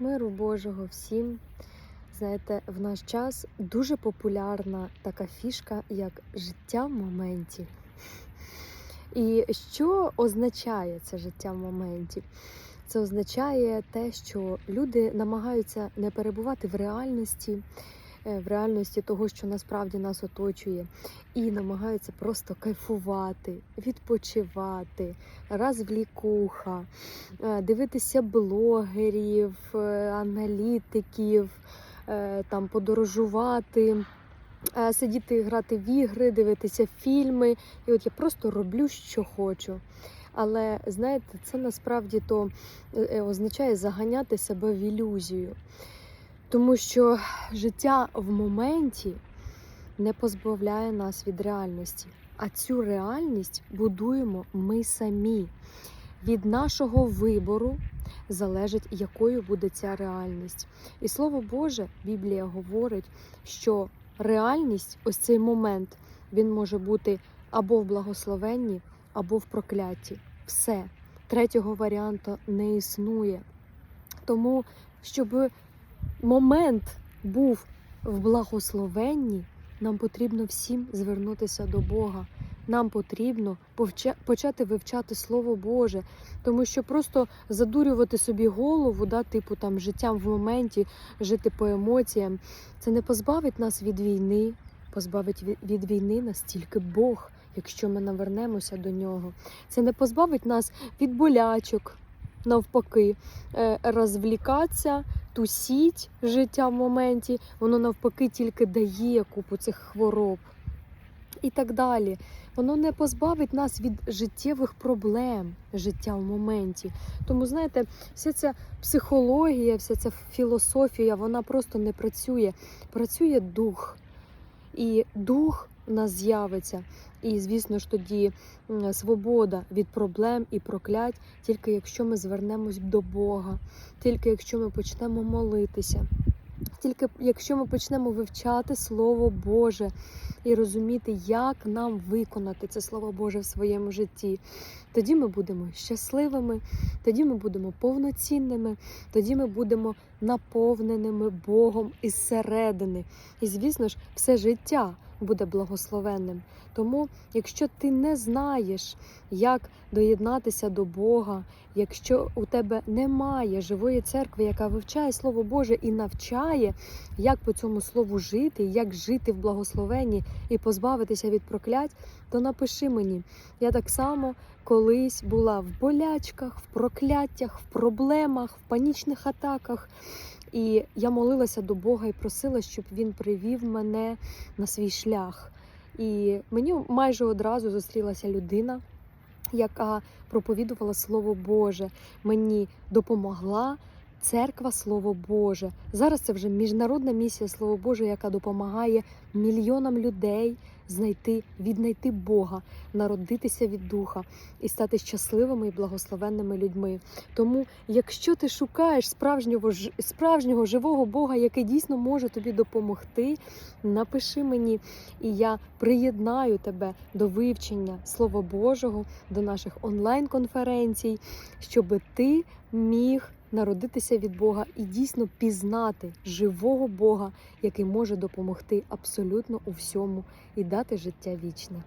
Миру Божого всім. Знаєте, в наш час дуже популярна така фішка, як життя в моменті. І що означає це життя в моменті? Це означає те, що люди намагаються не перебувати в реальності, в реальності того, що насправді нас оточує, і намагаються просто кайфувати, відпочивати, розвлікуха, е, дивитися блогерів, е, аналітиків, е, там подорожувати. е, Сидіти грати в ігри, дивитися фільми, і от я просто роблю, що хочу. Але знаєте, це насправді то е, е, означає заганяти себе в ілюзію. Тому що життя в моменті не позбавляє нас від реальності. А цю реальність будуємо ми самі. Від нашого вибору залежить, якою буде ця реальність. І слово Боже, Біблія говорить, що реальність, ось цей момент, він може бути або в благословенні, або в прокляті. Все. Третього варіанту не існує. Тому, щоб момент був в благословенні, нам потрібно всім звернутися до Бога. Нам потрібно почати вивчати Слово Боже, тому що просто задурювати собі голову, да, типу там життям в моменті, жити по емоціям, це не позбавить нас від війни, позбавить від війни нас тільки Бог, якщо ми навернемося до нього. Це не позбавить нас від болячок, навпаки, е, розвлікатися, тусіть життя в моменті, воно навпаки тільки дає купу цих хвороб. І так далі. Воно не позбавить нас від життєвих проблем життя в моменті. Тому, знаєте, вся ця психологія, вся ця філософія, вона просто не працює. Працює дух. І дух у нас з'явиться. І, звісно ж, тоді свобода від проблем і проклять, тільки якщо ми звернемось до Бога, тільки якщо ми почнемо молитися, тільки якщо ми почнемо вивчати Слово Боже і розуміти, як нам виконати це Слово Боже в своєму житті, тоді ми будемо щасливими, тоді ми будемо повноцінними, тоді ми будемо наповненими Богом із середини. І, звісно ж, все життя буде благословенним. Тому, якщо ти не знаєш, як доєднатися до Бога, якщо у тебе немає живої церкви, яка вивчає Слово Боже і навчає, як по цьому слову жити, як жити в благословенні і позбавитися від проклять, то напиши мені. Я так само колись була в болячках, в прокляттях, в проблемах, в панічних атаках. І я молилася до Бога і просила, щоб він привів мене на свій шлях. І мені майже одразу зустрілася людина, яка проповідувала Слово Боже, мені допомогла. Церква Слово Боже. Зараз це вже міжнародна місія Слово Боже, яка допомагає мільйонам людей знайти, віднайти Бога, народитися від Духа і стати щасливими і благословенними людьми. Тому, якщо ти шукаєш справжнього справжнього живого Бога, який дійсно може тобі допомогти, напиши мені, і я приєднаю тебе до вивчення Слова Божого, до наших онлайн-конференцій, щоб ти міг народитися від Бога і дійсно пізнати живого Бога, який може допомогти абсолютно у всьому і дати життя вічне.